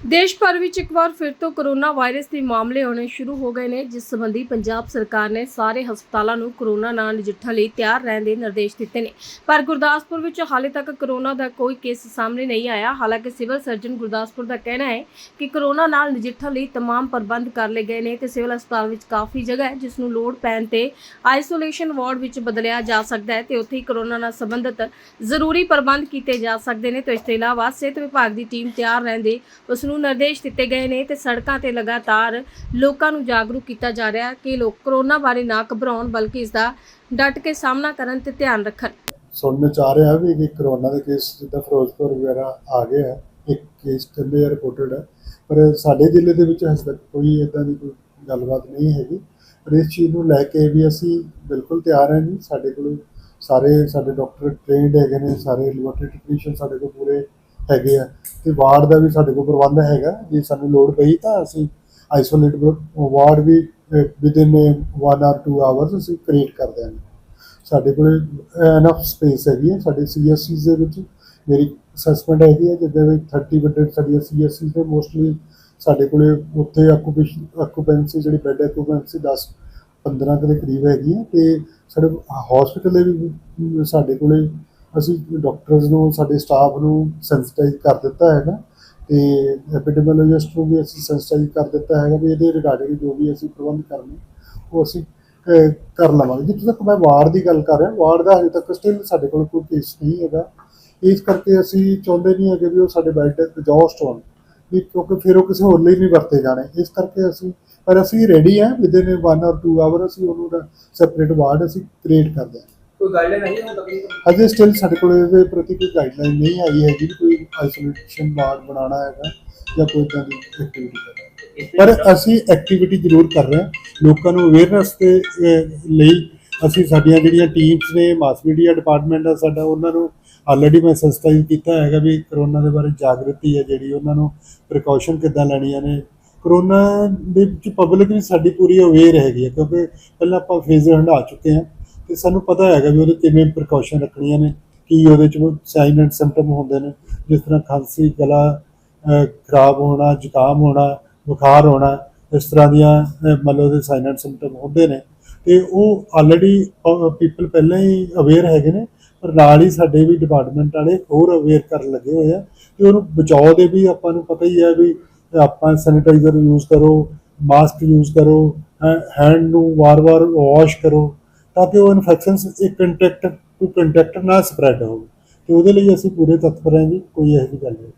ਦੇਸ਼ ਭਰ ਵਿੱਚ ਇੱਕ ਵਾਰ ਫਿਰ ਤੋਂ ਕਰੋਨਾ ਵਾਇਰਸ ਦੇ ਮਾਮਲੇ ਆਉਣੇ ਸ਼ੁਰੂ ਹੋ ਗਏ ਨੇ ਜਿਸ ਸੰਬੰਧੀ ਪੰਜਾਬ ਸਰਕਾਰ ਨੇ ਸਾਰੇ ਹਸਪਤਾਲਾਂ ਨੂੰ ਕਰੋਨਾ ਨਾਲ ਨਜਿੱਠਣ ਲਈ ਤਿਆਰ ਰਹਿਣ ਦੇ ਨਿਰਦੇਸ਼ ਦਿੱਤੇ ਨੇ ਪਰ ਗੁਰਦਾਸਪੁਰ ਵਿੱਚ ਹਾਲੇ ਤੱਕ ਕਰੋਨਾ ਦਾ ਕੋਈ ਕੇਸ ਸਾਹਮਣੇ ਨਹੀਂ ਆਇਆ ਹਾਲਾਂਕਿ ਸਿਵਲ ਸਰਜਨ ਗੁਰਦਾਸਪੁਰ ਦਾ ਕਹਿਣਾ ਹੈ ਕਿ ਕਰੋਨਾ ਨਾਲ ਨਜਿੱਠਣ ਲਈ तमाम ਪ੍ਰਬੰਧ ਕਰ ਲਏ ਗਏ ਨੇ ਤੇ ਸਿਵਲ ਹਸਪਤਾਲ ਵਿੱਚ ਕਾਫੀ ਜਗ੍ਹਾ ਹੈ ਜਿਸ ਨੂੰ ਲੋੜ ਪੈਣ ਤੇ ਆਈਸੋਲੇਸ਼ਨ ਵਾਰਡ ਵਿੱਚ ਬਦਲਿਆ ਜਾ ਸਕਦਾ ਹੈ ਤੇ ਉੱਥੇ ਹੀ ਕਰੋਨਾ ਨਾਲ ਸੰਬੰਧਿਤ ਜ਼ਰੂਰੀ ਪ੍ਰਬੰਧ ਕੀਤੇ ਜਾ ਸਕਦੇ ਨੇ ਤੇ ਇਸ ਤੋਂ ਇਲਾਵਾ ਸਿਹਤ ਵਿਭਾਗ ਦੀ ਟੀਮ ਤਿਆਰ ਰਹਿਣ ਦੇ ਉਸ ਨੂੰ ਨਿਰਦੇਸ਼ ਦਿੱਤੇ ਗਏ ਨੇ ਤੇ ਸੜਕਾਂ ਤੇ ਲਗਾਤਾਰ ਲੋਕਾਂ ਨੂੰ ਜਾਗਰੂਕ ਕੀਤਾ ਜਾ ਰਿਹਾ ਹੈ ਕਿ ਲੋਕ ਕਰੋਨਾ ਬਾਰੇ ਨਾ ਘਬਰਾਉਣ, ਬਲਕਿ ਇਸ ਦਾ ਡਟ ਕੇ ਸਾਹਮਣਾ ਕਰਨ ਤੇ ਧਿਆਨ ਰੱਖਣ। ਸੁਣਨ ਚ ਆ ਰਿਹਾ ਵੀ ਕਿ ਕਰੋਨਾ ਦੇ ਕੇਸ ਜਿੱਦਾਂ ਫਿਰੋਜ਼ਪੁਰ ਵਗੈਰਾ ਆ ਗਏ ਹੈ ਇੱਕ ਕੇਸ ਕਹਿੰਦੇ ਰਿਪੋਰਟਡ ਹੈ ਪਰ ਸਾਡੇ ਜ਼ਿਲ੍ਹੇ ਦੇ ਵਿੱਚ ਹਜੇ ਤੱਕ ਕੋਈ ਇਦਾਂ ਦੀ ਕੋਈ ਗੱਲਬਾਤ ਨਹੀਂ ਹੈਗੀ। ਪਰ ਇਸ ਚੀਜ਼ ਨੂੰ ਲੈ ਕੇ ਵੀ ਅਸੀਂ ਬਿਲਕੁਲ ਤਿਆਰ ਹਾਂ ਜੀ। ਸਾਡੇ ਕੋਲ ਸਾਰੇ ਸਾਡੇ ਡਾਕਟਰ ਟ੍ਰੇਨਡ ਹੈਗੇ ਨੇ, ਸਾਰੇ ਲੈਬੋਰੇਟਰੀ ਟੈਕਨੀਸ਼ੀਅਨ ਸਾਡੇ ਕੋਲ ਪੂਰੇ ਹੈਗੇ ਆ। ਤੇ ਵਾਰਡ ਦਾ ਵੀ ਸਾਡੇ ਕੋਲ ਪ੍ਰਬੰਧ ਹੈਗਾ। ਜੇ ਸਾਨੂੰ ਲੋੜ ਪਈ ਤਾਂ ਅਸੀਂ ਆਈਸੋਲੇਟ ਵਾਰਡ ਵੀ ਵਿਦਿਨ 1 ਆਰ 2 ਆਵਰਸ ਅਸੀਂ ਕ੍ਰੀਏਟ ਕਰ ਦਿਆਂਗੇ। ਸਾਡੇ ਕੋਲ ਐਨਫ ਸਪੇਸ ਹੈਗੀ ਹੈ ਸਾਡੇ ਸੀਐਸਸੀ ਦੇ ਵਿੱਚ ਮੇਰੀ ਅਸੈਸਮੈਂਟ ਹੈਗੀ ਹੈ ਜਿੱਦਾਂ ਵਿੱਚ 30 ਬੈੱਡ ਸਾਡੀਆਂ ਸੀਐਸਸੀ ਦੇ ਮੋਸਟਲੀ ਸਾਡੇ ਕੋਲੇ ਉੱਥੇ ਆਕੂਪੇਸ਼ਨ ਆਕੂਪੈਂਸੀ ਜਿਹੜੀ ਬੈੱਡ ਆਕੂਪੈਂਸੀ 10 15 ਕੁ ਦੇ ਕਰੀਬ ਹੈਗੀ ਹੈ ਤੇ ਸਾਡੇ ਹਸਪੀਟਲ ਦੇ ਵੀ, ਸਾਡੇ ਕੋਲੇ ਅਸੀਂ ਡਾਕਟਰਸ ਨੂੰ, ਸਾਡੇ ਸਟਾਫ ਨੂੰ ਸੈਂਸਿਟਾਈਜ਼ ਕਰ ਦਿੱਤਾ ਹੈਗਾ ਤੇ ਐਪੀਡੈਮੀਓਲੋਜਿਸਟ ਨੂੰ ਵੀ ਅਸੀਂ ਸੈਂਸਿਟਾਈਜ਼ ਕਰ ਦਿੱਤਾ ਹੈਗਾ ਵੀ ਇਹਦੇ ਰਿਗਾਰਡਿੰਗ ਜੋ ਵੀ ਅਸੀਂ ਪ੍ਰਬੰਧ ਕਰਨੇ, ਉਹ ਅਸੀਂ ਕਰ ਲਵਾਂਗੇ। ਜਿੱਥੇ ਤੱਕ ਮੈਂ ਵਾਰਡ ਦੀ ਗੱਲ ਕਰ ਰਿਹਾ, ਵਾਰਡ ਦਾ ਹਜੇ ਤੱਕ ਸਟਿਲ ਸਾਡੇ ਕੋਲ ਕੋਈ ਕੇਸ ਨਹੀਂ ਹੈਗਾ। ਇਸ ਕਰਕੇ ਅਸੀਂ ਚਾਹੁੰਦੇ ਨਹੀਂ ਹੈਗੇ ਵੀ ਉਹ ਸਾਡੇ ਬੈੱਡ ਐਗਜ਼ੌਸਟ ਹੋਣ, ਵੀ ਕਿਉਂਕਿ ਫਿਰ ਉਹ ਕਿਸੇ ਹੋਰ ਲਈ ਵੀ ਵਰਤੇ ਜਾਣੇ। ਇਸ ਕਰਕੇ ਅਸੀਂ, ਪਰ ਅਸੀਂ ਰੈਡੀ ਹਾਂ ਵਿਦਿਨ 1 ਔਰ 2 ਆਵਰ ਅਸੀਂ ਉਹਨੂੰ ਸੈਪਰੇਟ ਵਾਰਡ ਅਸੀਂ ਕ੍ਰੀਏਟ ਕਰਦੇ ਹਾਂ। ਕੋਈ ਗਾਈਡਲਾਈਨ ਨਹੀਂ ਹੁਣ ਤੱਕ? ਅਜੇ ਸਟਿਲ ਸਾਡੇ ਕੋਲ ਇਹਦੇ ਪ੍ਰਤੀ ਕੋਈ ਗਾਈਡਲਾਈਨ ਨਹੀਂ ਆਈ ਹੈਗੀ ਵੀ ਕੋਈ ਆਈਸੋਲੇਸ਼ਨ ਵਾਰਡ ਬਣਾਉਣਾ ਹੈਗਾ ਜਾਂ ਕੋਈ ਇਦਾਂ ਦੀ ਐਕਟੀਵਿਟੀ ਕਰਨਾ। ਪਰ ਅਸੀਂ ਐਕਟੀਵਿਟੀ ਜ਼ਰੂਰ ਕਰ ਰਹੇ ਹਾਂ। ਲੋਕਾਂ ਨੂੰ ਅਵੇਅਰਨੈਸ ਦੇ ਲਈ ਅਸੀਂ ਸਾਡੀਆਂ ਜਿਹੜੀਆਂ ਟੀਮਸ ਨੇ ਮਾਸ ਮੀਡੀਆ ਡਿਪਾਰਟਮੈਂਟ ਆ ਸਾਡਾ ਉਹਨਾਂ ਨੂੰ ਆਲਰੇਡੀ ਮੈਂ ਸੈਂਸਿਟਾਈਜ਼ ਕੀਤਾ ਹੈਗਾ ਵੀ ਕਰੋਨਾ ਦੇ ਬਾਰੇ ਜਾਗਰਤੀ ਹੈ ਜਿਹੜੀ ਉਹਨਾਂ ਨੂੰ ਪ੍ਰੀਕਾਸ਼ਨ ਕਿੱਦਾਂ ਲੈਣੀਆਂ ਨੇ। ਕਰੋਨਾ ਦੇ ਵਿੱਚ ਪਬਲਿਕ ਵੀ ਸਾਡੀ ਪੂਰੀ ਅਵੇਅਰ ਹੈਗੀ ਹੈ ਕਿਉਂਕਿ ਪਹਿਲਾਂ ਆਪਾਂ ਫੇਜ਼ ਹੰਢਾ ਚੁੱਕੇ ਹਾਂ। ਤੇ ਸਾਨੂੰ ਪਤਾ ਹੈਗਾ ਵੀ ਉਹਦੇ ਕਿਵੇਂ ਪ੍ਰੀਕਾਸ਼ਨ ਰੱਖਣੀਆਂ ਨੇ, ਕੀ ਉਹਦੇ ਚ ਸਾਈਨ ਐਂਡ ਸਿੰਪਟਮ ਹੁੰਦੇ ਨੇ, ਜਿਸ ਤਰ੍ਹਾਂ ਖਾਂਸੀ, ਗਲਾ ਖਰਾਬ ਹੋਣਾ, ਜ਼ੁਕਾਮ ਹੋਣਾ, ਬੁਖਾਰ ਹੋਣਾ, ਇਸ ਤਰ੍ਹਾਂ ਦੀਆਂ ਮਤਲਬ ਉਹਦੇ ਸਾਈਨ ਐਂਡ ਸਿੰਪਟਮ ਹੁੰਦੇ ਨੇ। ਤੇ ਉਹ ਆਲਰੇਡੀ ਪੀਪਲ ਪਹਿਲਾਂ ਹੀ ਅਵੇਅਰ ਹੈਗੇ ਨੇ, ਪਰ ਨਾਲ ਹੀ ਸਾਡੇ ਵੀ ਡਿਪਾਰਟਮੈਂਟ ਵਾਲੇ ਹੋਰ ਅਵੇਅਰ ਕਰਨ ਲੱਗੇ ਹੋਏ ਆ। ਤੇ ਉਹਨੂੰ ਬਚਾਓ ਦੇ ਵੀ ਆਪਾਂ ਨੂੰ ਪਤਾ ਹੀ ਹੈ ਵੀ ਆਪਾਂ ਸੈਨੀਟਾਈਜ਼ਰ ਯੂਜ਼ ਕਰੋ ਮਾਸਕ ਯੂਜ਼ ਕਰੋ ਹੈਂਡ ਨੂੰ ਵਾਰ-ਵਾਰ ਵਾਸ਼ ਕਰੋ। ਤਾਂ ਕਿ ਉਹ ਇਨਫੈਕਸ਼ਨ ਇੱਕ ਕੰਟੈਕਟ ਟੂ ਕੰਟੈਕਟ ਨਾ ਸਪਰੈਡ ਹੋਵੇ। ਤੇ ਉਹਦੇ ਲਈ ਅਸੀਂ ਪੂਰੇ ਤਤਪਰ ਹਾਂ ਜੀ, ਕੋਈ ਇਹੋ ਜਿਹੀ ਗੱਲ ਨਹੀਂ।